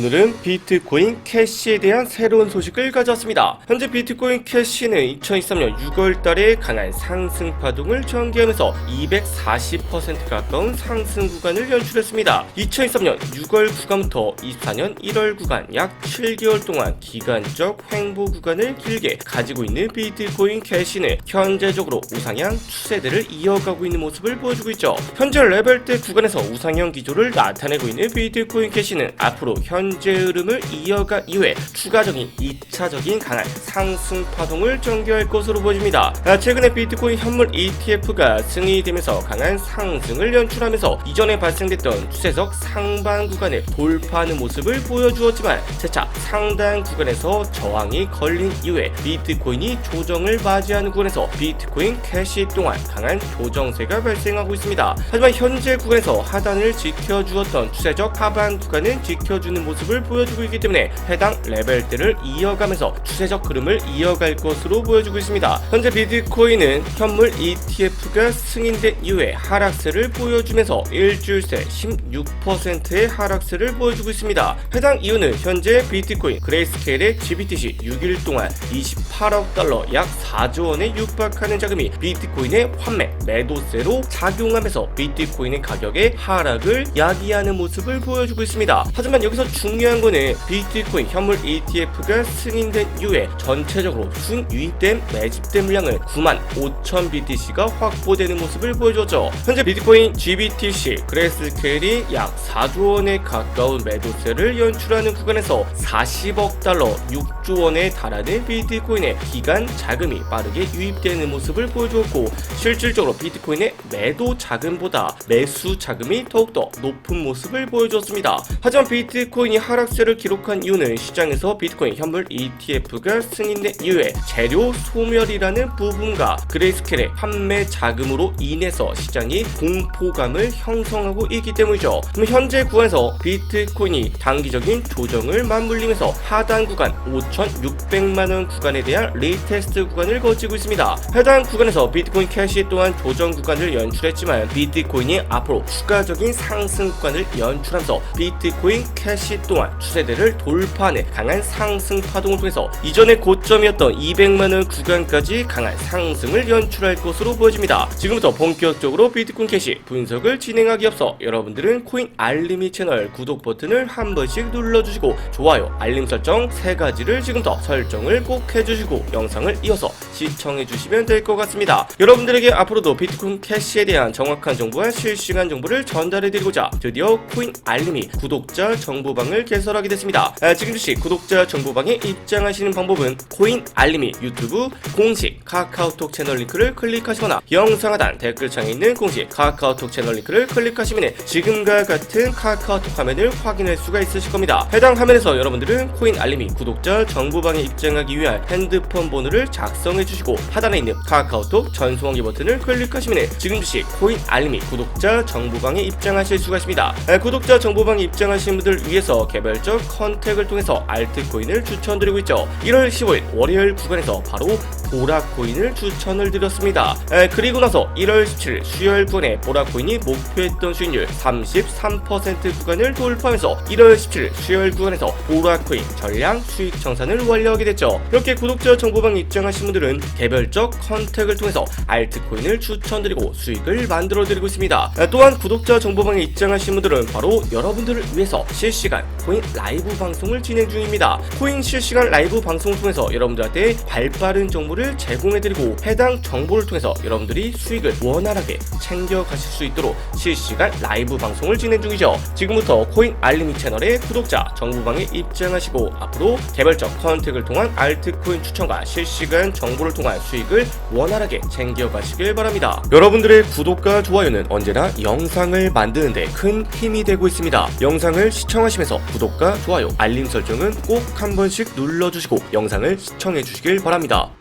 오늘은 비트코인 캐시에 대한 새로운 소식을 가져왔습니다. 현재 비트코인 캐시는 2023년 6월 달에 강한 상승 파동을 전개하면서 240% 가까운 상승 구간을 연출했습니다. 2023년 6월 구간부터 24년 1월 구간 약 7개월 동안 기간적 횡보 구간을 길게 가지고 있는 비트코인 캐시는 현재적으로 우상향 추세대를 이어가고 있는 모습을 보여주고 있죠. 현재 레벨대 구간에서 우상향 기조를 나타내고 있는 비트코인 캐시는 앞으로 현재 흐름을 이어가 이후에 추가적인 2차적인 강한 상승 파동을 전개할 것으로 보여집니다. 아, 최근에 비트코인 현물 ETF가 승인이 되면서 강한 상승을 연출하면서 이전에 발생됐던 추세적 상반 구간을 돌파하는 모습을 보여주었지만 재차 상단 구간에서 저항이 걸린 이후에 비트코인이 조정을 맞이하는 구간에서 비트코인 캐시 동안 강한 조정세가 발생하고 있습니다. 하지만 현재 구간에서 하단을 지켜주었던 추세적 하반 구간은 지켜주는 모습 을 보여주고 있기 때문에 해당 레벨대를 이어가면서 추세적 흐름을 이어갈 것으로 보여주고 있습니다. 현재 비트코인은 현물 ETF가 승인된 이후에 하락세를 보여주면서 일주일 새 16%의 하락세를 보여주고 있습니다. 해당 이유는 현재 비트코인 그레이스케일의 GBTC 6일 동안 28억 달러 약 4조 원에 육박하는 자금이 비트코인의 환매 매도세로 작용하면서 비트코인의 가격의 하락을 야기하는 모습을 보여주고 있습니다. 하지만 여기서 중요한 거는 비트코인 현물 ETF가 승인된 이후에 전체적으로 순유입된 매집된 물량은 9만 5천 BTC가 확보되는 모습을 보여줬죠. 현재 비트코인 GBTC 그레이스케일이 약 4조 원에 가까운 매도세를 연출하는 구간에서 40억 달러 6조 원에 달하는 비트코인의 기간 자금이 빠르게 유입되는 모습을 보여주었고 실질적으로 비트코인의 매도 자금보다 매수 자금이 더욱더 높은 모습을 보여주었습니다. 하지만 비트코인 이 하락세를 기록한 이유는 시장에서 비트코인 현물 ETF가 승인된 이후에 재료 소멸이라는 부분과 그레이스켈의 판매 자금으로 인해서 시장이 공포감을 형성하고 있기 때문이죠. 그럼 현재 구간에서 비트코인이 단기적인 조정을 맞물리면서 하단 구간 5,600만 원 구간에 대한 리테스트 구간을 거치고 있습니다. 해당 구간에서 비트코인 캐시 또한 조정 구간을 연출했지만 비트코인이 앞으로 추가적인 상승 구간을 연출하면서 비트코인 캐시 또한 추세대를 돌파하는 강한 상승 파동을 통해서 이전의 고점이었던 200만 원 구간까지 강한 상승을 연출할 것으로 보여집니다. 지금부터 본격적으로 비트코인 캐시 분석을 진행하기 앞서 여러분들은 코인 알림이 채널 구독 버튼을 한 번씩 눌러주시고 좋아요, 알림 설정 세 가지를 지금부터 설정을 꼭 해주시고 영상을 이어서 시청해주시면 될 것 같습니다. 여러분들에게 앞으로도 비트코인 캐시에 대한 정확한 정보와 실시간 정보를 전달해드리고자 드디어 코인 알림이 구독자 정보 방을 개설하게 됐습니다. 아, 지금 즉시 구독자 정보방에 입장하시는 방법은 코인 알림이 유튜브 공식 카카오톡 채널 링크를 클릭하시거나 영상 하단 댓글창에 있는 공식 카카오톡 채널 링크를 클릭하시면 지금과 같은 카카오톡 화면을 확인할 수가 있으실 겁니다. 해당 화면에서 여러분들은 코인 알림이 구독자 정보방에 입장하기 위한 핸드폰 번호를 작성해 주시고 하단에 있는 카카오톡 전송하기 버튼을 클릭하시면 지금 즉시 코인 알림이 구독자 정보방에 입장하실 수가 있습니다. 아, 구독자 정보방에 입장하신 분들 위해서 개별적 컨택을 통해서 알트코인을 추천드리고 있죠. 1월 15일 월요일 구간에서 바로 보라코인을 추천을 드렸습니다. 에, 그리고 나서 1월 17일 수요일 구간에 보라코인이 목표했던 수익률 33% 구간을 돌파하면서 1월 17일 수요일 구간에서 보라코인 전량 수익 청산을 완료하게 됐죠. 이렇게 구독자 정보방 입장하신 분들은 개별적 컨택을 통해서 알트코인을 추천드리고 수익을 만들어드리고 있습니다. 에, 또한 구독자 정보방에 입장하신 분들은 바로 여러분들을 위해서 실시간 코인 라이브 방송을 진행 중입니다. 코인 실시간 라이브 방송을 통해서 여러분들한테 발빠른 정보를 제공해드리고 해당 정보를 통해서 여러분들이 수익을 원활하게 챙겨가실 수 있도록 실시간 라이브 방송을 진행 중이죠. 지금부터 코인 알림이 채널의 구독자 정보방에 입장하시고 앞으로 개별적 컨택을 통한 알트코인 추천과 실시간 정보를 통한 수익을 원활하게 챙겨가시길 바랍니다. 여러분들의 구독과 좋아요는 언제나 영상을 만드는데 큰 힘이 되고 있습니다. 영상을 시청하시면 서 구독과 좋아요, 알림 설정은 꼭 한 번씩 눌러주시고 영상을 시청해 주시길 바랍니다.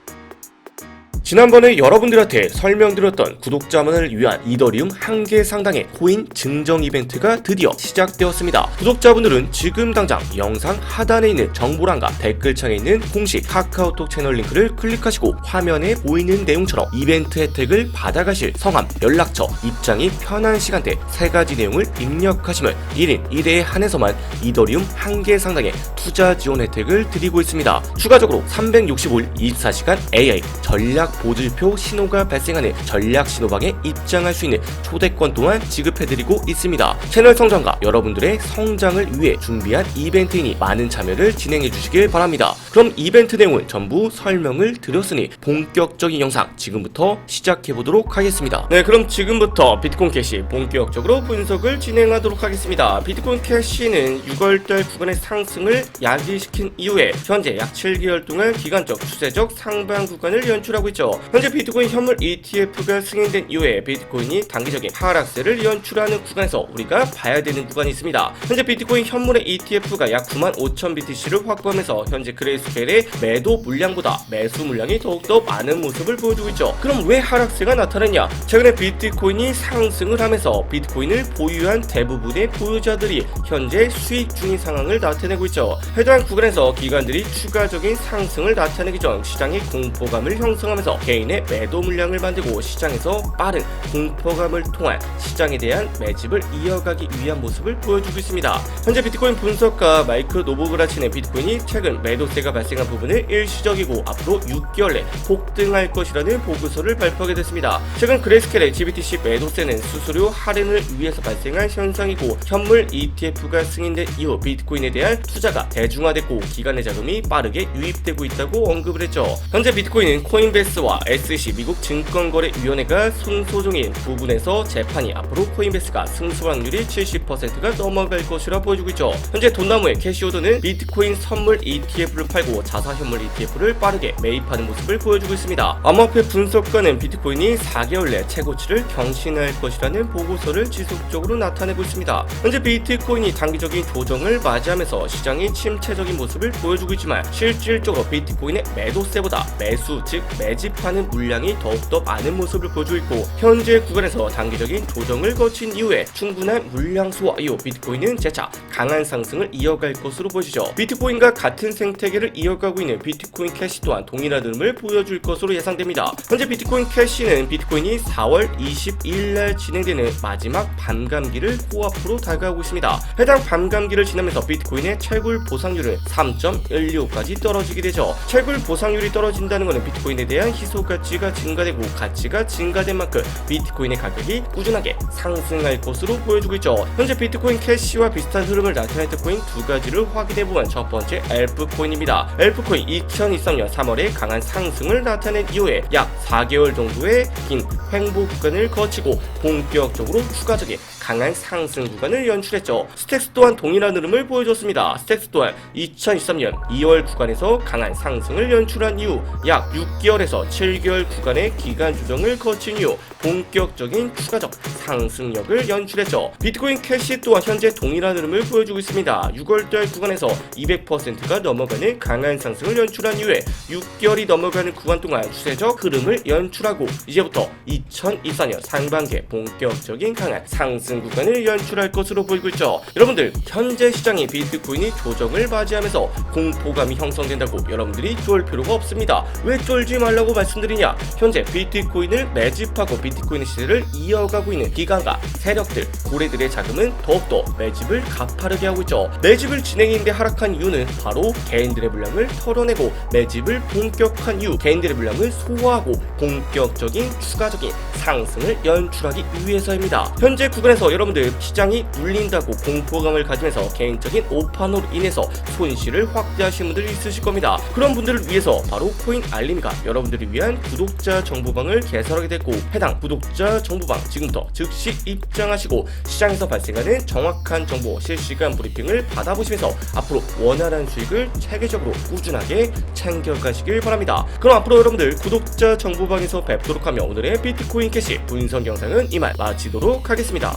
지난번에 여러분들한테 설명드렸던 구독자만을 위한 이더리움 한 개 상당의 코인 증정 이벤트가 드디어 시작되었습니다. 구독자분들은 지금 당장 영상 하단에 있는 정보란과 댓글창에 있는 공식 카카오톡 채널 링크를 클릭하시고 화면에 보이는 내용처럼 이벤트 혜택을 받아가실 성함, 연락처, 입장이 편한 시간대 세 가지 내용을 입력하시면 1인 1회에 한해서만 이더리움 한 개 상당의 투자 지원 혜택을 드리고 있습니다. 추가적으로 365일 24시간 AI 전략 보질표 신호가 발생하는 전략 신호방에 입장할 수 있는 초대권 또한 지급해드리고 있습니다. 채널 성장과 여러분들의 성장을 위해 준비한 이벤트이니 많은 참여를 진행해 주시길 바랍니다. 그럼 이벤트 내용은 전부 설명을 드렸으니 본격적인 영상 지금부터 시작해 보도록 하겠습니다. 네, 그럼 지금부터 비트코인 캐시 본격적으로 분석을 진행하도록 하겠습니다. 비트코인 캐시는 6월달 구간의 상승을 야기시킨 이후에 현재 약 7개월 동안 기간적 추세적 상방 구간을 연출하고 있죠. 현재 비트코인 현물 ETF가 승인된 이후에 비트코인이 단기적인 하락세를 연출하는 구간에서 우리가 봐야 되는 구간이 있습니다. 현재 비트코인 현물의 ETF가 약 9만 5천 BTC를 확보하면서 현재 그레이스케일의 매도 물량보다 매수 물량이 더욱더 많은 모습을 보여주고 있죠. 그럼 왜 하락세가 나타났냐? 최근에 비트코인이 상승을 하면서 비트코인을 보유한 대부분의 보유자들이 현재 수익 중인 상황을 나타내고 있죠. 해당 구간에서 기관들이 추가적인 상승을 나타내기 전 시장의 공포감을 형성하면서 개인의 매도 물량을 만들고 시장에서 빠른 공포감을 통한 시장에 대한 매집을 이어가기 위한 모습을 보여주고 있습니다. 현재 비트코인 분석가 마이크 노보그라치는 비트코인이 최근 매도세가 발생한 부분을 일시적이고 앞으로 6개월 내 폭등할 것이라는 보고서를 발표하게 됐습니다. 최근 그레이스켈의 GBTC 매도세는 수수료 할인을 위해서 발생한 현상이고 현물 ETF가 승인된 이후 비트코인에 대한 투자가 대중화됐고 기관의 자금이 빠르게 유입되고 있다고 언급을 했죠. 현재 비트코인은 코인베스 와 SEC 미국 증권거래위원회가 승소 중인 부분에서 재판이 앞으로 코인베스가 승소 확률이 70%가 넘어갈 것이라 보여주고 있죠. 현재 돈나무의 캐시오드는 비트코인 선물 ETF를 팔고 자사 현물 ETF를 빠르게 매입하는 모습을 보여주고 있습니다. 암호화폐 분석가는 비트코인이 4개월 내 최고치를 경신할 것이라는 보고서를 지속적으로 나타내고 있습니다. 현재 비트코인이 단기적인 조정을 맞이하면서 시장이 침체적인 모습을 보여주고 있지만 실질적으로 비트코인의 매도세보다 매수 즉 매집 하는 물량이 더욱더 많은 모습을 보여주고 있고 현재 구간에서 단기적인 조정을 거친 이후에 충분한 물량 소화 이후 비트코인은 재차 강한 상승을 이어갈 것으로 보여지죠. 비트코인과 같은 생태계를 이어가고 있는 비트코인 캐시 또한 동일한 흐름을 보여줄 것으로 예상됩니다. 현재 비트코인 캐시는 비트코인이 4월 22일 날 진행되는 마지막 반감기를 코앞으로 다가오고 있습니다. 해당 반감기를 지나면서 비트코인의 채굴 보상률은 3.125까지 떨어지게 되죠. 채굴 보상률이 떨어진다는 것은 비트코인에 대한 희소 가치가 증가되고 가치가 증가된 만큼 비트코인의 가격이 꾸준하게 상승할 것으로 보여주고 있죠. 현재 비트코인 캐시와 비슷한 흐름을 나타냈던 코인 두 가지를 확인해보면 첫 번째 엘프코인입니다. 엘프코인 2023년 3월에 강한 상승을 나타낸 이후에 약 4개월 정도의 긴 횡보 구간을 거치고 본격적으로 추가적인 강한 상승 구간을 연출했죠. 스택스 또한 동일한 흐름을 보여줬습니다. 스택스 또한 2023년 2월 구간에서 강한 상승을 연출한 이후 약 6개월에서 7개월 구간의 기간 조정을 거친 이후 본격적인 추가적 상승력을 연출했죠. 비트코인 캐시 또한 현재 동일한 흐름을 보여주고 있습니다. 6월달 구간에서 200%가 넘어가는 강한 상승을 연출한 이후에 6개월이 넘어가는 구간 동안 추세적 흐름을 연출하고 이제부터 2024년 상반기에 본격적인 강한 상승 구간을 연출할 것으로 보이고 있죠. 여러분들 현재 시장이 비트코인이 조정을 맞이하면서 공포감이 형성된다고 여러분들이 쫄 필요가 없습니다. 왜 쫄지 말라고 말씀드리냐? 현재 비트코인을 매집하고 비트코인 시대를 이어가고 있는 기관과 세력들, 고래들의 자금은 더욱더 매집을 가파르게 하고 있죠. 매집을 진행인데 하락한 이유는 바로 개인들의 물량을 털어내고 매집을 본격한 이후 개인들의 물량을 소화하고 본격적인 추가적인 상승을 연출하기 위해서입니다. 현재 구간에서 여러분들 시장이 눌린다고 공포감을 가지면서 개인적인 오판으로 인해서 손실을 확대하시는 분들이 있으실 겁니다. 그런 분들을 위해서 바로 코인 알림이가 여러분들 을 위한 구독자 정보방을 개설하게 됐고 해당 구독자 정보방 지금부터 즉시 입장하시고 시장에서 발생하는 정확한 정보 실시간 브리핑을 받아보시면서 앞으로 원활한 수익을 체계적으로 꾸준하게 챙겨가시길 바랍니다. 그럼 앞으로 여러분들 구독자 정보방에서 뵙도록 하며 오늘의 비트코인 캐시 분석 영상은 이만 마치도록 하겠습니다.